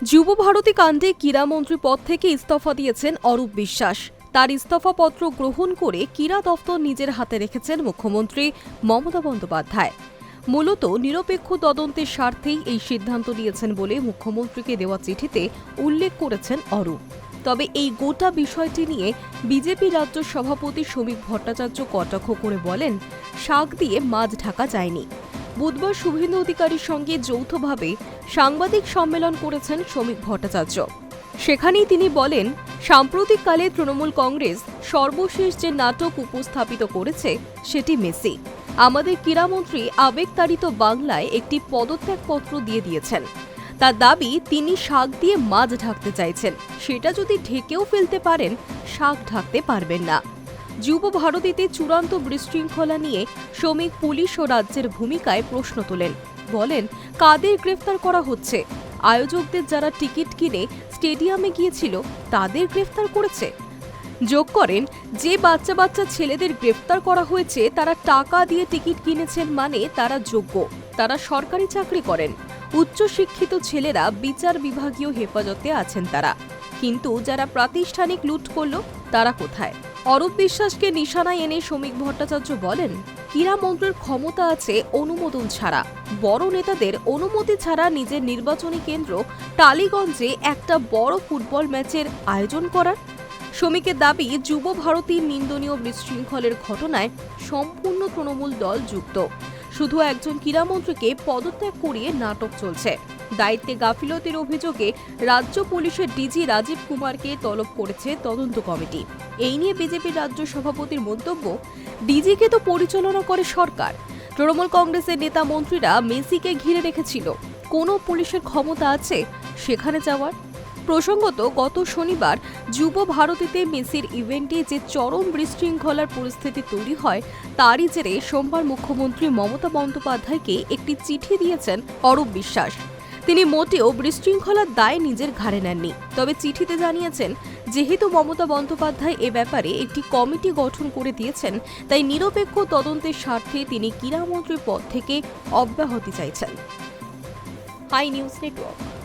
যুব ভারতী কাণ্ডে ক্রীড়ামন্ত্রী পদ থেকে ইস্তফা দিয়েছেন অরূপ বিশ্বাস। তার ইস্তফাপত্র গ্রহণ করে ক্রীড়া দফতর নিজের হাতে রেখেছেন মুখ্যমন্ত্রী মমতা বন্দ্যোপাধ্যায়। মূলত নিরপেক্ষ তদন্তের স্বার্থেই এই সিদ্ধান্ত নিয়েছেন বলে মুখ্যমন্ত্রীকে দেওয়া চিঠিতে উল্লেখ করেছেন অরূপ। তবে এই গোটা বিষয়টি নিয়ে বিজেপি রাজ্য সভাপতি শ্রমিক ভট্টাচার্য কটাক্ষ করে বলেন, শাক দিয়ে মাছ ঢাকা যায়নি। বুধবার শুভেন্দু অধিকারীর সঙ্গে যৌথভাবে সাংবাদিক সম্মেলন করেছেন শ্রমিক ভট্টাচার্য। সেখানেই তিনি বলেন, সাম্প্রতিককালে তৃণমূল কংগ্রেস সর্বশেষ যে নাটক উপস্থাপিত করেছে, সেটি মেসি। আমাদের ক্রীড়ামন্ত্রী আবেগতাড়িত বাংলায় একটি পদত্যাগপত্র দিয়ে দিয়েছেন। তার দাবি, তিনি শাক দিয়ে মাছ ঢাকতে চাইছেন। সেটা যদি ঢেকেও ফেলতে পারেন, শাক ঢাকতে পারবেন না। যুব ভারতীতে চূড়ান্ত বিশৃঙ্খলা নিয়ে শ্রমিক, পুলিশ ও রাজ্যের ভূমিকায় প্রশ্ন তোলেন। বলেন, কাদের গ্রেফতার করা হচ্ছে? আয়োজকদের যারা টিকিট কিনে স্টেডিয়ামে গিয়েছিল, তাদের গ্রেফতার করেছে? যোগ করেন, যে বাচ্চা বাচ্চা ছেলেদের গ্রেফতার করা হয়েছে, তারা টাকা দিয়ে টিকিট কিনেছেন মানে তারা যোগ্য, তারা সরকারি চাকরি করেন। উচ্চশিক্ষিত ছেলেরা বিচার বিভাগীয় হেফাজতে আছেন তারা। কিন্তু যারা প্রাতিষ্ঠানিক লুট করল, তারা কোথায়? অরূপ বিশ্বাসকে নিশানায় এনে শ্রমিক ভট্টাচার্য বলেন ক্রীড়া মন্ত্রের ক্ষমতা আছে অনুমোদন ছাড়া। বড় নেতাদের অনুমতি ছাড়া নিজের নির্বাচনী কেন্দ্র টালিগঞ্জে একটা বড় ফুটবল ম্যাচের আয়োজন করার। শ্রমিকের দাবি, যুব ভারতীর নিন্দনীয় বিশৃঙ্খলের ঘটনায় সম্পূর্ণ তৃণমূল দল যুক্ত। শুধু একজন ক্রীড়ামন্ত্রীকে পদত্যাগ করিয়ে নাটক চলছে। দায়িত্বে গাফিলতির অভিযোগে রাজ্য পুলিশের ডিজি রাজীব কুমারকে তলব করেছে তদন্ত কমিটি। এই নিয়ে বিজেপির রাজ্য সভাপতির মন্তব্য, ডিজিকে তো পরিচালনা করে সরকার। তৃণমূল কংগ্রেসের নেতা মন্ত্রীরা মেসিকে ঘিরে রেখেছিল। কোনো পুলিশের ক্ষমতা আছে সেখানে যাওয়ার? প্রসঙ্গত, গত শনিবার যুব ভারতীতে মেসির ইভেন্টে যে চরম বিশৃঙ্খলার পরিস্থিতি তৈরি হয়, তারই জেরে সোমবার মুখ্যমন্ত্রী মমতা বন্দ্যোপাধ্যায়কে একটি চিঠি দিয়েছেন অরূপ বিশ্বাস। তিনি মোটেও বিশৃঙ্খলার দায় নিজের ঘাড়ে নেননি। তবে চিঠিতে জানিয়েছেন, যেহেতু মমতা বন্দ্যোপাধ্যায় এ ব্যাপারে একটি কমিটি গঠন করে দিয়েছেন, তাই নিরপেক্ষ তদন্তের স্বার্থে তিনি ক্রীড়ামন্ত্রীর পদ থেকে অব্যাহতি চাইছেন। Hi news network.